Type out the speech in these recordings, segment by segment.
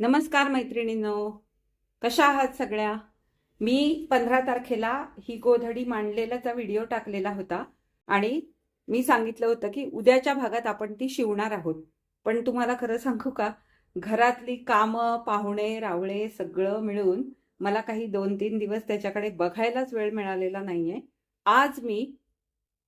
नमस्कार मैत्रिणींनो. कशा आहात सगळ्या? मी पंधरा तारखेला ही गोधडी मांडलेलाचा व्हिडिओ टाकलेला होता आणि मी सांगितलं होतं की उद्याच्या भागात आपण ती शिवणार आहोत. पण तुम्हाला खरं सांगू का? घरातली कामं पाहुणे रावळे सगळं मिळून मला काही दोन तीन दिवस त्याच्याकडे बघायलाच वेळ मिळालेला नाही आहे आज मी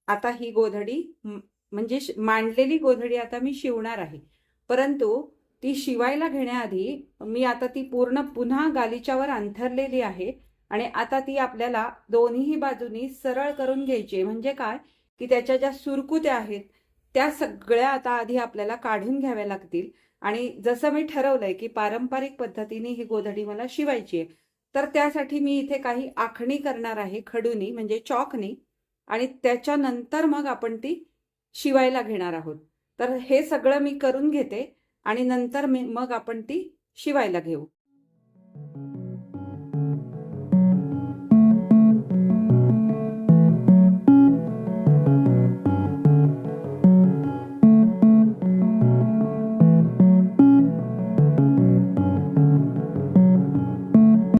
आता ही गोधडी म्हणजे मांडलेली गोधडी आता मी शिवणार आहे. परंतु ती शिवायला घेण्याआधी मी आता ती पूर्ण पुन्हा गालिच्यावर अंथरलेली आहे आणि आता ती आपल्याला दोन्ही बाजूनी सरळ करून घ्यायची आहे. म्हणजे काय? की त्याच्या ज्या सुरकुत्या आहेत त्या सगळ्या आता आधी आपल्याला काढून घ्याव्या लागतील. आणि जसं मी ठरवलंय की पारंपरिक पद्धतीने ही गोधडी मला शिवायची आहे तर त्यासाठी मी इथे काही आखणी करणार आहे खडूनी म्हणजे चॉकनी. आणि त्याच्यानंतर मग आपण ती शिवायला घेणार आहोत. तर हे सगळं मी करून घेते. आणि नंतर मी मग आपण ती शिवायला घेऊ.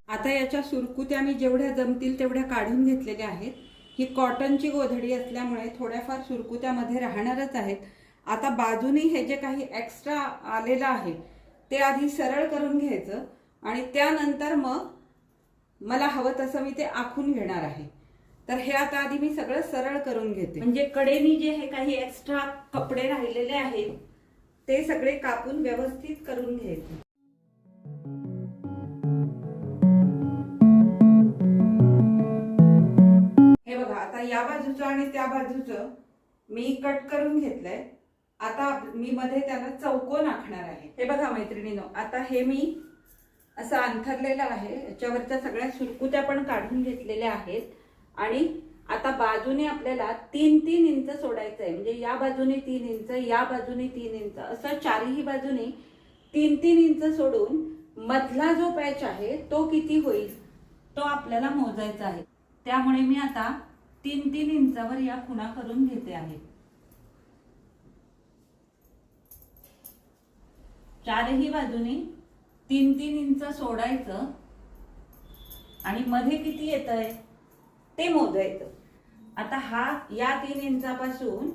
आता याच्या सुरकुत्या मी जेवढ्या जमतील तेवढ्या काढून घेतलेल्या आहेत. ही कॉटनची गोधडी असल्यामुळे थोड्याफार सुरकुत्यामध्ये राहणारच आहेत. आता बाजूनी हे जे काही एक्स्ट्रा आलेलं आहे ते आधी सरळ करून घ्यायचं आणि त्यानंतर मग मला हवं तसं मी ते आखून घेणार आहे. तर हे आता आधी मी सगळं सरळ करून घेते. म्हणजे कडेनी जे हे काही एक्स्ट्रा कपडे राहिलेले आहेत ते सगळे कापून व्यवस्थित करून घ्यायचे. हे बघा आता या बाजूचं आणि त्या बाजूचं मी कट करून घेतलंय. आता मी मध्ये त्याला चौकोन आखणार आहे. हे बघा मैत्रिणीनो आता हे मी असं अंथरलेलं आहे. याच्यावरच्या सगळ्या सुरकुत्या पण काढून घेतलेल्या आहेत. आणि आता बाजूने आपल्याला तीन तीन इंच सोडायचं आहे म्हणजे या बाजूने तीन इंच या बाजूने तीन इंच. असं चारही बाजूने तीन तीन इंच सोडून मधला जो पॅच आहे तो किती होईल? तो आपल्याला मोजायचा आहे. त्यामुळे मी आता तीन तीन इंचावर या खुणा करून घेते आहे. चारही बाजूने तीन तीन इंच सोडायचं आणि मध्ये किती येत आहे ते मोजायचं. आता हा या तीन इंचापासून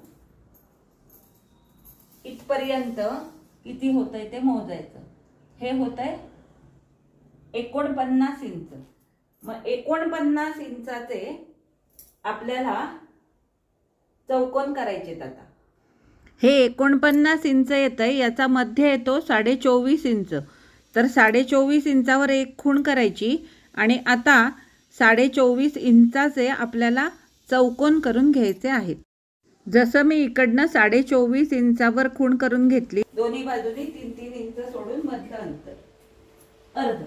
इथपर्यंत किती होतंय ते मोजायचं. हे होतंय एकोणपन्नास इंच. मग एकोणपन्नास इंचाचे आपल्याला चौकोन करायचेत आता. हे एकोणपन्नास इंच येतं आहे याचा मध्य येतो साडे चोवीस इंच. तर साडे चोवीस इंचावर एक खूण करायची आणि आता साडे चोवीस इंचाचे आपल्याला चौकोन करून घ्यायचे आहेत. जसं मी इकडनं साडे चोवीस इंचावर खूण करून घेतली दोन्ही बाजूनी तीन तीन इंच सोडून मधलं अंतर. अर्ध.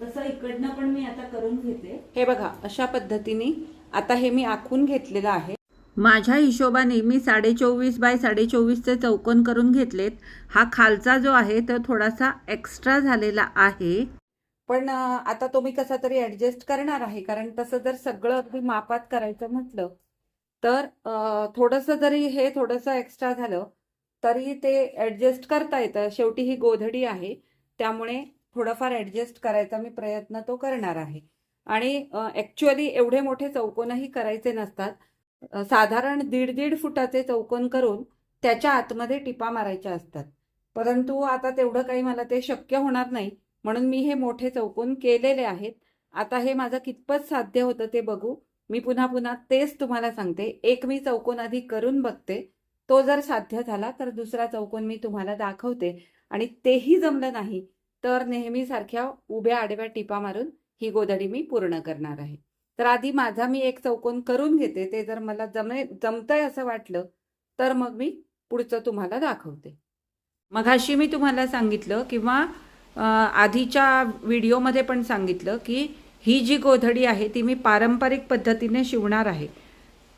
तसं इकडनं पण मी आता करून घेते. हे बघा अशा पद्धतीने आता हे मी आखून घेतलेलं आहे. माझ्या हिशोबाने मी साडे चोवीस बाय साडे चोवीसचे चौकोन करून घेतलेत. हा खालचा जो आहे तो थोडासा एक्स्ट्रा झालेला आहे. पण आता तो मी कसा तरी ऍडजस्ट करणार आहे कारण तसं जर सगळं अगदी मापात करायचं म्हटलं तर थोडंसं जरी हे थोडंसं एक्स्ट्रा झालं तरी ते ऍडजस्ट करता येतं. शेवटी ही गोधडी आहे त्यामुळे थोडंफार ऍडजस्ट करायचा मी प्रयत्न तो करणार आहे. आणि ॲक्च्युअली एवढे मोठे चौकोनही करायचे नसतात साधारण दीड दीड फुटाचे चौकोन करून त्याच्या आतमध्ये टिपा मारायच्या असतात. परंतु आता तेवढं काही मला ते शक्य होणार नाही म्हणून मी हे मोठे चौकोन केलेले आहेत. आता हे माझं कितपत साध्य होतं ते बघू. मी पुन्हा पुन्हा तेच तुम्हाला सांगते. एक मी चौकोन आधी करून बघते. तो जर साध्य झाला तर दुसरा चौकोन मी तुम्हाला दाखवते. आणि तेही जमलं नाही तर नेहमीसारख्या उभ्या आडव्या टिपा मारून ही गोधडी मी पूर्ण करणार आहे. तर आधी माझा मी एक चौकोन करून घेते. ते जर मला जमे जमतंय असं वाटलं तर मग मी पुढचं तुम्हाला दाखवते. मघाशी मी तुम्हाला सांगितलं किंवा आधीच्या व्हिडिओमध्ये पण सांगितलं की ही जी गोधडी आहे ती मी पारंपरिक पद्धतीने शिवणार आहे.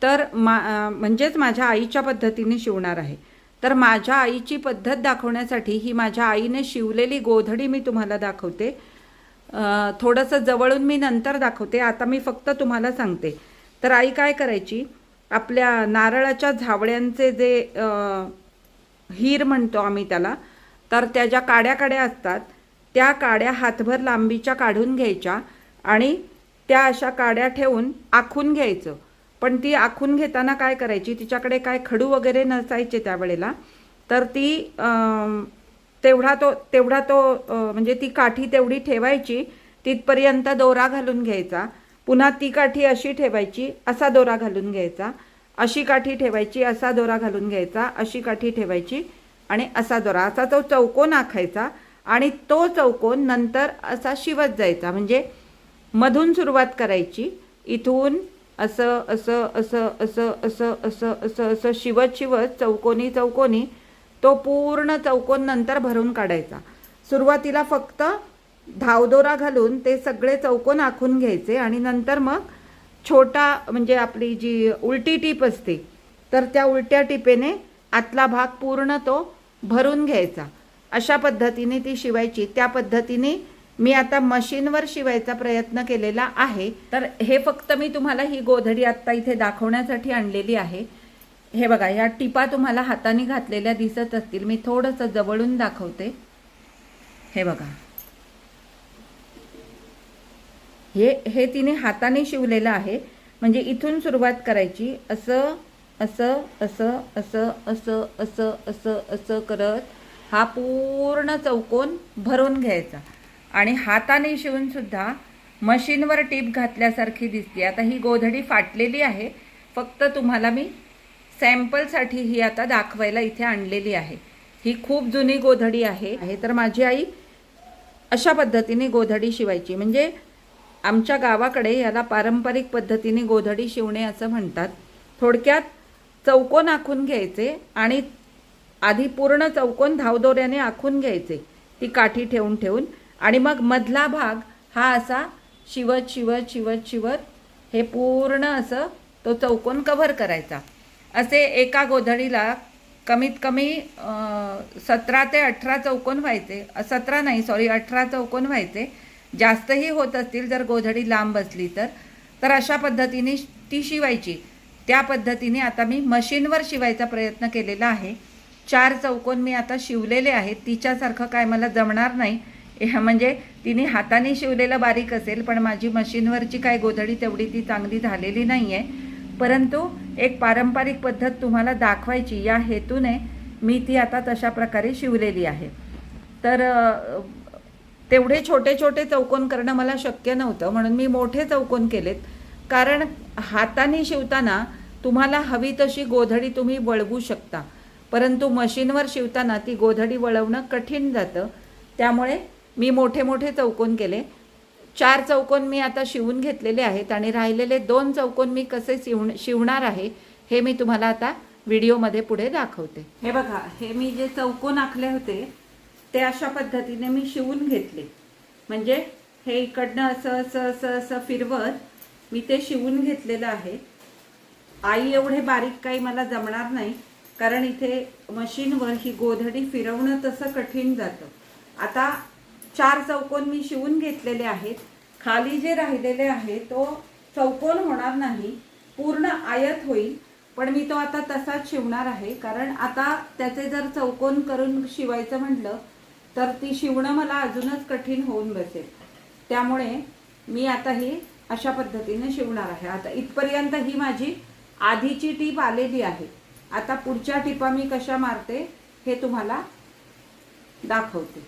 तर मा म्हणजेच माझ्या आईच्या पद्धतीने शिवणार आहे. तर माझ्या आईची पद्धत दाखवण्यासाठी ही माझ्या आईने शिवलेली गोधडी मी तुम्हाला दाखवते. थोडंसं जवळून मी नंतर दाखवते. आता मी फक्त तुम्हाला सांगते. तर आई काय करायची? आपल्या नारळाच्या झावळ्यांचे जे हीर म्हणतो आम्ही त्याला तर त्या ज्या काड्या काड्या असतात त्या काड्या हातभर लांबीच्या काढून घ्यायच्या आणि त्या अशा काड्या ठेवून आखून घ्यायचं. पण ती आखून घेताना काय करायची? तिच्याकडे काय खडू वगैरे नसायचे त्यावेळेला तर ती तेवढा तो तेवढा तो म्हणजे ती काठी तेवढी ठेवायची तिथपर्यंत दोरा घालून घ्यायचा. पुन्हा ती काठी अशी ठेवायची असा दोरा घालून घ्यायचा. अशी काठी ठेवायची असा दोरा घालून घ्यायचा अशी काठी ठेवायची आणि असा दोरा. असा तो चौकोन आखायचा आणि तो चौकोन नंतर असा शिवत जायचा. म्हणजे मधून सुरुवात करायची इथून असं असं असं असं असं असं असं असं शिवत शिवत चौकोनी चौकोनी तो पूर्ण चौकोन नंतर भरून काढायचा. सुरुवातीला फक्त धावदोरा घालून ते सगळे चौकोन आखून घ्यायचे आणि नंतर मग छोटा म्हणजे आपली जी उलटी टीप असते तर त्या उलट्या टिपेने आतला भाग पूर्ण तो भरून घ्यायचा. अशा पद्धतीने ती शिवायची. त्या पद्धतीने मी आता मशीनवर शिवायचा प्रयत्न केलेला आहे. तर हे फक्त मी तुम्हाला ही गोधडी आत्ता इथे दाखवण्यासाठी आणलेली आहे. हे बघा ह्या टिपा तुम्हाला हाताने घातलेल्या दिसत असतील. मी थोडंसं जवळून दाखवते. हे बघा. हे हे तिने हाताने शिवलेलं आहे. म्हणजे इथून सुरुवात करायची. असं असं असं असं असं असं असं असं करत हा पूर्ण चौकोन भरून घ्यायचा. आणि हाताने शिवून सुद्धा मशीनवर टीप घातल्यासारखी दिसते. आता ही गोधडी फाटलेली आहे. फक्त तुम्हाला मी सॅम्पलसाठी ही आता दाखवायला इथे आणलेली आहे. ही खूप जुनी गोधडी आहे. आहे तर माझी आई अशा पद्धतीने गोधडी शिवायची. म्हणजे आमच्या गावाकडे याला पारंपरिक पद्धतीने गोधडी शिवणे असं म्हणतात. थोडक्यात चौकोन आखून घ्यायचे आणि आधी पूर्ण चौकोन धावदोऱ्याने आखून घ्यायचे. ती काठी ठेवून ठेवून. आणि मग मधला भाग हा असा शिवत शिवत शिवत शिवत हे पूर्ण असं तो चौकोन कव्हर करायचा. असे एका गोधडीला कमीत कमी सतरा ते अठरा चौकोन व्हायचे. सतरा नाही सॉरी अठरा चौकोन व्हायचे. जास्तही होत असतील जर गोधडी लांब असली तर. तर अशा पद्धतीने ती शिवायची. त्या पद्धतीने आता मी मशीनवर शिवायचा प्रयत्न केलेला आहे. चार चौकोन मी आता शिवलेले आहेत. तिच्यासारखं काय मला जमणार नाही. म्हणजे तिने हाताने शिवलेलं बारीक असेल पण माझी मशीनवरची काय गोधडी तेवढी ती चांगली झालेली नाही आहे परंतु एक पारंपरिक पद्धत तुम्हाला दाखवायची. या हेतूने मी ती आता तशा प्रकारे शिवलेली आहे. तर तेवढे छोटे छोटे चौकोन करणं मला शक्य नव्हतं. म्हणून मी मोठे चौकोन केलेत. कारण हाताने शिवताना तुम्हाला हवी तशी गोधडी तुम्ही वळवू शकता. परंतु मशीनवर शिवताना ती गोधडी वळवणं कठीण जातं. त्यामुळे मी मोठे मोठे चौकोन केले. चार चौकोन मी आता शिवून घेतलेले आहेत आणि राहिलेले दोन चौकोन मी कसे शिवण शिवणार आहे हे मी तुम्हाला आता व्हिडिओमध्ये पुढे दाखवते. हे बघा हे मी जे चौकोन आखले होते ते अशा पद्धतीने मी शिवून घेतले. म्हणजे हे इकडनं असं असं असं असं फिरवत मी ते शिवून घेतलेलं आहे. आई एवढे बारीक काही मला जमणार नाही कारण इथे मशीनवर ही गोधडी फिरवणं तसं कठीण जातं. आता चार चौकोन मी शिवून घेतलेले आहेत. खाली जे राहिलेले आहे तो चौकोन होणार नाही. पूर्ण आयत होईल पण मी तो आता तसाच शिवणार आहे. कारण आता त्याचे जर चौकोन करून शिवायचं म्हटलं तर ती शिवणं मला अजूनच कठीण होऊन बसेल. त्यामुळे मी आता ही अशा पद्धतीने शिवणार आहे. आता इथपर्यंत ही माझी आधीची टीप आलेली आहे. आता पुढच्या टिपा मी कशा मारते हे तुम्हाला दाखवते.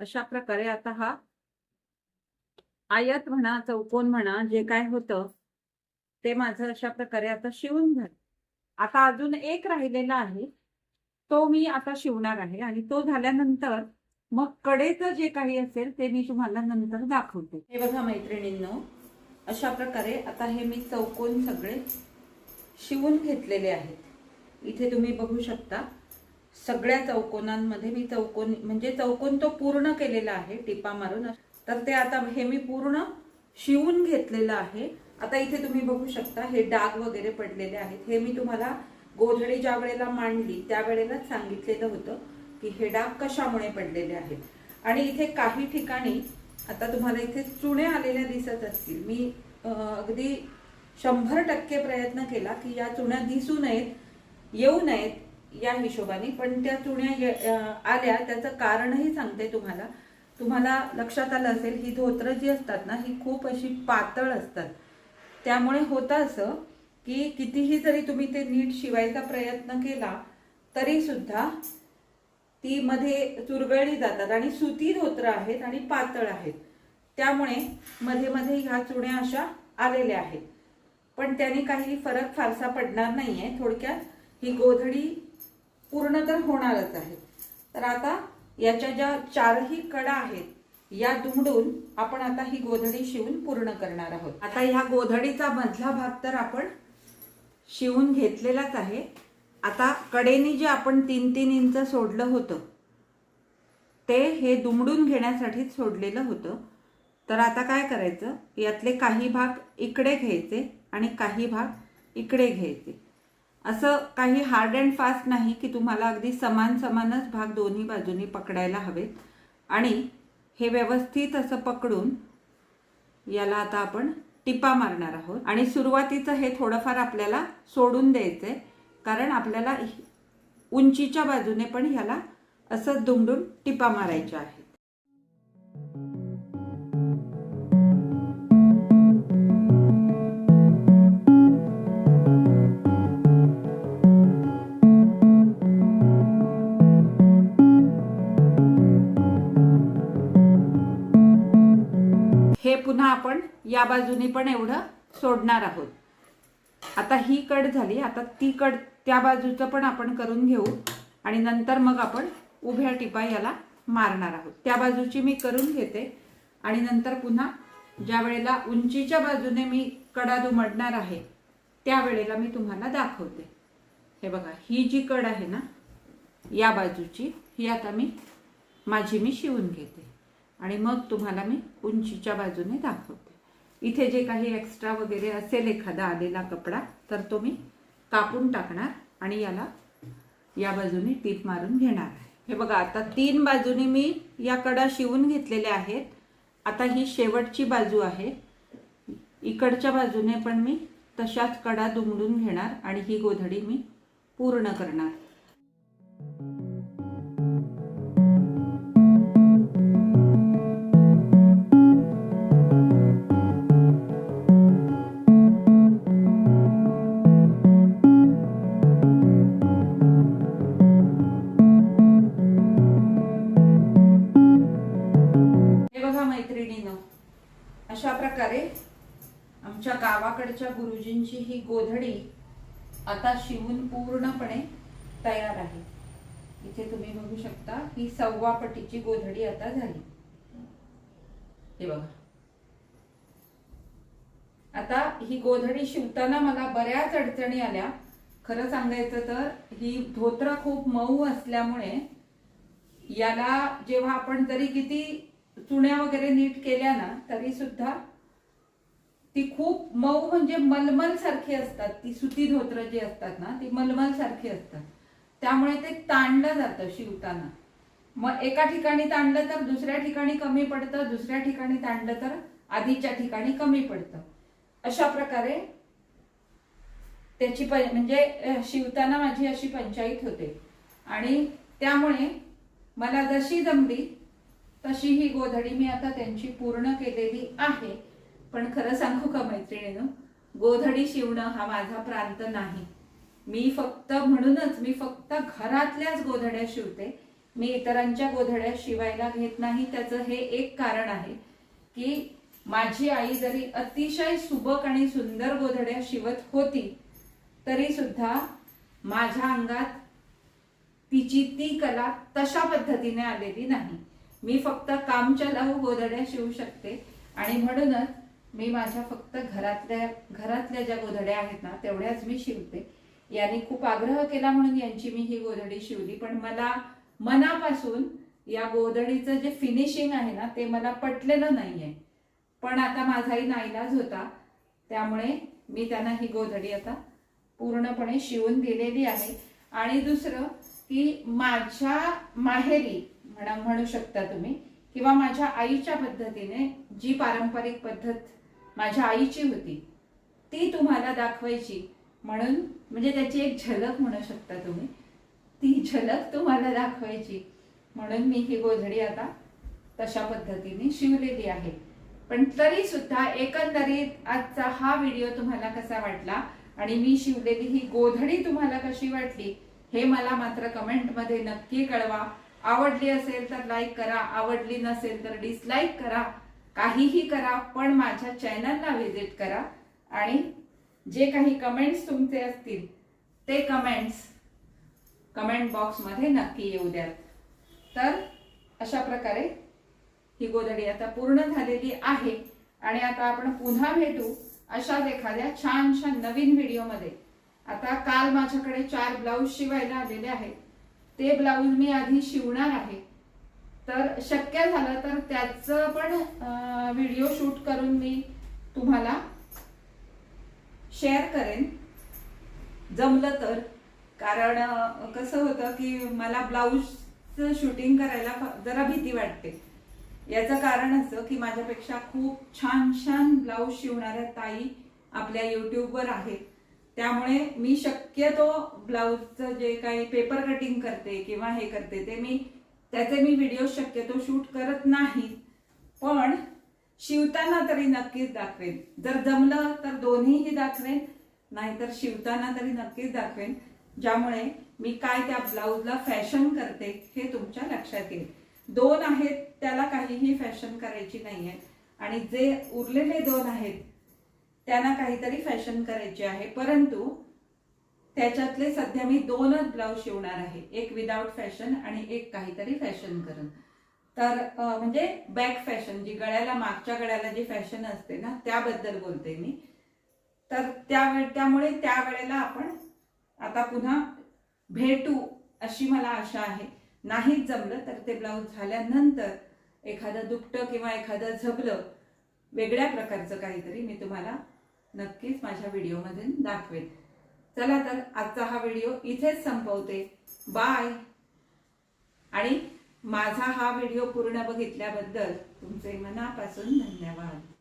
अशा प्रकारे आता हा आयत म्हणा चौकोन म्हणा जे काय होतं ते माझं अशा प्रकारे आता शिवून झालं. आता अजून एक राहिलेला आहे तो मी आता शिवणार आहे आणि तो झाल्यानंतर मग कडेचं जे काही असेल ते मी तुम्हाला नंतर दाखवते. हे बघा मैत्रिणींनो अशा प्रकारे आता हे मी चौकोन सगळे शिवून घेतलेले आहेत. इथे तुम्ही बघू शकता सगळ्या चौकोनांमध्ये मी चौकोन म्हणजे चौकोन तो पूर्ण केलेला आहे टिपा मारून. तर ते आता हे मी पूर्ण शिवून घेतलेलं आहे. आता इथे तुम्ही बघू शकता हे डाग वगैरे पडलेले आहेत. हे मी तुम्हाला गोधडी ज्या वेळेला मांडली त्यावेळेलाच सांगितलेलं होतं की हे डाग कशामुळे पडलेले आहेत. आणि इथे काही ठिकाणी आता तुम्हाला इथे चुणे आलेल्या दिसत असतील. मी अगदी शंभर टक्के प्रयत्न केला की या चुण्या दिसू नयेत येऊ नयेत. या हिशोबाने पण त्या चुण्या आल्या त्याचं कारणही सांगते तुम्हाला. तुम्हाला लक्षात आलं असेल ही धोत्र जी असतात ना ही खूप अशी पातळ असतात. त्यामुळे होतं असं की कितीही जरी तुम्ही ते नीट शिवायचा प्रयत्न केला तरी सुद्धा ती मध्ये चुरगळली जातात आणि सुती धोत्र आहेत आणि पातळ आहेत. त्यामुळे मध्ये मध्ये ह्या चुण्या अशा आलेल्या आहेत. पण त्याने काही फरक फारसा पडणार नाहीये. थोडक्यात ही गोधडी पूर्ण तर होणारच आहे. तर आता याच्या ज्या चारही कडा आहेत या दुमडून आपण आता ही गोधडी शिवून पूर्ण करणार आहोत. आता ह्या गोधडीचा मधला भाग तर आपण शिवून घेतलेलाच आहे. आता कडेने जे आपण तीन तीन इंच सोडलं होतं ते हे दुमडून घेण्यासाठीच सोडलेलं होतं. तर आता काय करायचं? यातले काही भाग इकडे घ्यायचे आणि काही भाग इकडे घ्यायचे. असं काही हार्ड अँड फास्ट नाही की तुम्हाला अगदी समान समानच भाग दोन्ही बाजूनी पकडायला हवेत. आणि हे व्यवस्थित असं पकडून याला आता आपण टिपा मारणार आहोत. आणि सुरुवातीचं हे थोडंफार आपल्याला सोडून द्यायचं आहे कारण आपल्याला उंचीच्या बाजूने पण ह्याला असं दुमडून टिपा मारायच्या आहे हे पुन्हा आपण या बाजूने पण एवढं सोडणार आहोत. आता ही कड झाली. आता ती कड त्या बाजूचं पण आपण करून घेऊ आणि नंतर मग आपण उभ्या टिपा याला मारणार आहोत. त्या बाजूची मी करून घेते आणि नंतर पुन्हा ज्या वेळेला उंचीच्या बाजूने मी कडा दुमडणार आहे त्यावेळेला मी तुम्हाला दाखवते. हे बघा ही जी कड आहे ना या बाजूची ही आता मी माझी मी शिवून घेते. आणि मग तुम्हाला मी उंचीच्या बाजूने दाखवते. इथे जे काही एक्स्ट्रा वगैरे असेल एखादा आलेला कपडा तर तो मी कापून टाकणार आणि याला या बाजूने टीप मारून घेणार आहे. हे बघा आता तीन बाजूने मी या कडा शिवून घेतलेल्या आहेत. आता ही शेवटची बाजू आहे. इकडच्या बाजूने पण मी तशाच कडा दुमडून घेणार आणि ही गोधडी मी पूर्ण करणार. बघा मैत्रिणीनं. अशा प्रकारे आमच्या गावाकडच्या गुरुजींची ही गोधडी आता शिवून पूर्णपणे तयार आहे. इथे तुम्ही बघू शकता ही सव्वा पटीची गोधडी आता झाली. हे बघा. आता ही गोधडी शिवताना मला बऱ्याच अडचणी आल्या. खरं सांगायचं तर ही धोत्र खूप मऊ असल्यामुळे याला जेव्हा आपण जरी किती चुण्या वगैरे नीट केल्या ना तरी सुद्धा ती खूप मऊ म्हणजे मलमल सारखी असतात. ती सुती धोत्र जी असतात ना ती मलमल सारखी असतात. त्यामुळे ते ताणलं जातं शिवताना. मग एका ठिकाणी ताणलं तर दुसऱ्या ठिकाणी कमी पडतं दुसऱ्या ठिकाणी ताणलं तर आधीच्या ठिकाणी कमी पडतं. अशा प्रकारे त्याची प म्हणजे शिवताना माझी अशी पंचायत होते. आणि त्यामुळे मला जशी जमली तशी ही गोधडी मी आता त्यांची पूर्ण केलेली आहे. पण खरं सांगू का मैत्रिणीनं गोधडी शिवणं हा माझा प्रांत नाही. मी फक्त म्हणूनच मी फक्त घरातल्याच गोधड्या शिवते. मी इतरांच्या गोधड्या शिवायला घेत नाही त्याचं हे एक कारण आहे की माझी आई जरी अतिशय सुबक आणि सुंदर गोधड्या शिवत होती तरी सुद्धा माझ्या अंगात तिची ती कला तशा पद्धतीने आलेली नाही. मी फक्त कामचलाऊ गोधड्या शिवू शकते. आणि म्हणूनच मी माझ्या फक्त घरातल्या घरातल्या ज्या गोधड्या आहेत ना तेवढ्याच मी शिवते. यांनी खूप आग्रह केला म्हणून यांची मी ही गोधडी शिवली. पण मला मनापासून या गोधडीचं जे फिनिशिंग आहे ना ते मला पटलेलं नाहीये. पण आता माझाही नाईलाज होता. त्यामुळे मी त्यांना ही गोधडी आता पूर्णपणे शिवून दिलेली आहे. आणि दुसरं की माझ्या माहेरी म्हणा म्हणू शकता तुम्ही किंवा माझ्या आईच्या पद्धतीने जी पारंपरिक पद्धत माझ्या आईची होती ती तुम्हाला दाखवायची. म्हणून म्हणजे त्याची एक झलक म्हणू शकता तुम्ही ती झलक तुम्हाला दाखवायची. म्हणून मी ही गोधडी आता तशा पद्धतीने शिवलेली आहे. पण तरी सुद्धा एकंदरीत आजचा हा व्हिडिओ तुम्हाला कसा वाटला आणि मी शिवलेली ही गोधडी तुम्हाला कशी वाटली हे मला मात्र कमेंटमध्ये नक्की कळवा. आवडली असेल तर लाईक करा आवडली नसेल तर डिसलाईक करा काहीही करा पण माझ्या चॅनलला व्हिजिट करा. आणि जे काही कमेंट्स तुमचे असतील ते कमेंट्स कमेंट बॉक्समध्ये नक्की येऊ द्यात तर अशा प्रकारे ही गोधडी आता पूर्ण झालेली आहे. आणि आता आपण पुन्हा भेटू अशाच एखाद्या छानशा नवीन व्हिडिओमध्ये आता काल माझ्याकडे चार ब्लाऊज शिवायला आलेले आहेत. ते ब्लाऊज मी आधी शिवणार आहे. तर शक्य झालं तर त्याचं पण व्हिडिओ शूट करून मी तुम्हाला शेअर करेन. जमलं तर. कारण कसं होतं की मला ब्लाऊजचं शूटिंग करायला जरा भीती वाटते. याचं कारण असं की माझ्यापेक्षा खूप छान छान ब्लाऊज शिवणाऱ्या ताई आपल्या युट्यूबवर आहेत. त्यामुळे मी शक्यतो ब्लाऊजचं जे काही पेपर कटिंग करते किंवा हे करते ते मी त्याचे मी व्हिडिओ शक्यतो शूट करत नाही. पण शिवताना तरी नक्कीच दाखवेन. जर जमलं तर दोन्हीही दाखवेन नाहीतर शिवताना तरी नक्कीच दाखवेन ज्यामुळे मी काय त्या ब्लाऊजला फॅशन करते हे तुमच्या लक्षात येईल. दोन आहेत त्याला काहीही फॅशन करायची नाहीये. आणि जे उरलेले दोन आहेत त्यांना काहीतरी फॅशन करायची आहे. परंतु त्याच्यातले सध्या मी दोनच ब्लाऊज शिवणार आहे. एक विदाउट फॅशन आणि एक काहीतरी फॅशन करून. तर म्हणजे बॅक फॅशन जी गळ्याला मागच्या गळ्याला जी फॅशन असते ना त्याबद्दल बोलते मी. तर त्या त्यामुळे त्यावेळेला आपण आता पुन्हा भेटू अशी मला आशा आहे. नाहीच जमलं तर ते ब्लाऊज झाल्यानंतर एखादं दुपटं किंवा एखादं झबलं वेगळ्या प्रकारचं काहीतरी मी तुम्हाला नक्कीच माझ्या व्हिडिओमध्ये दाखवेन. चला तर आजचा हा व्हिडिओ इथेच संपवते. बाय. आणि माझा हा व्हिडिओ पूर्ण बघितल्याबद्दल तुमचे मनापासून धन्यवाद.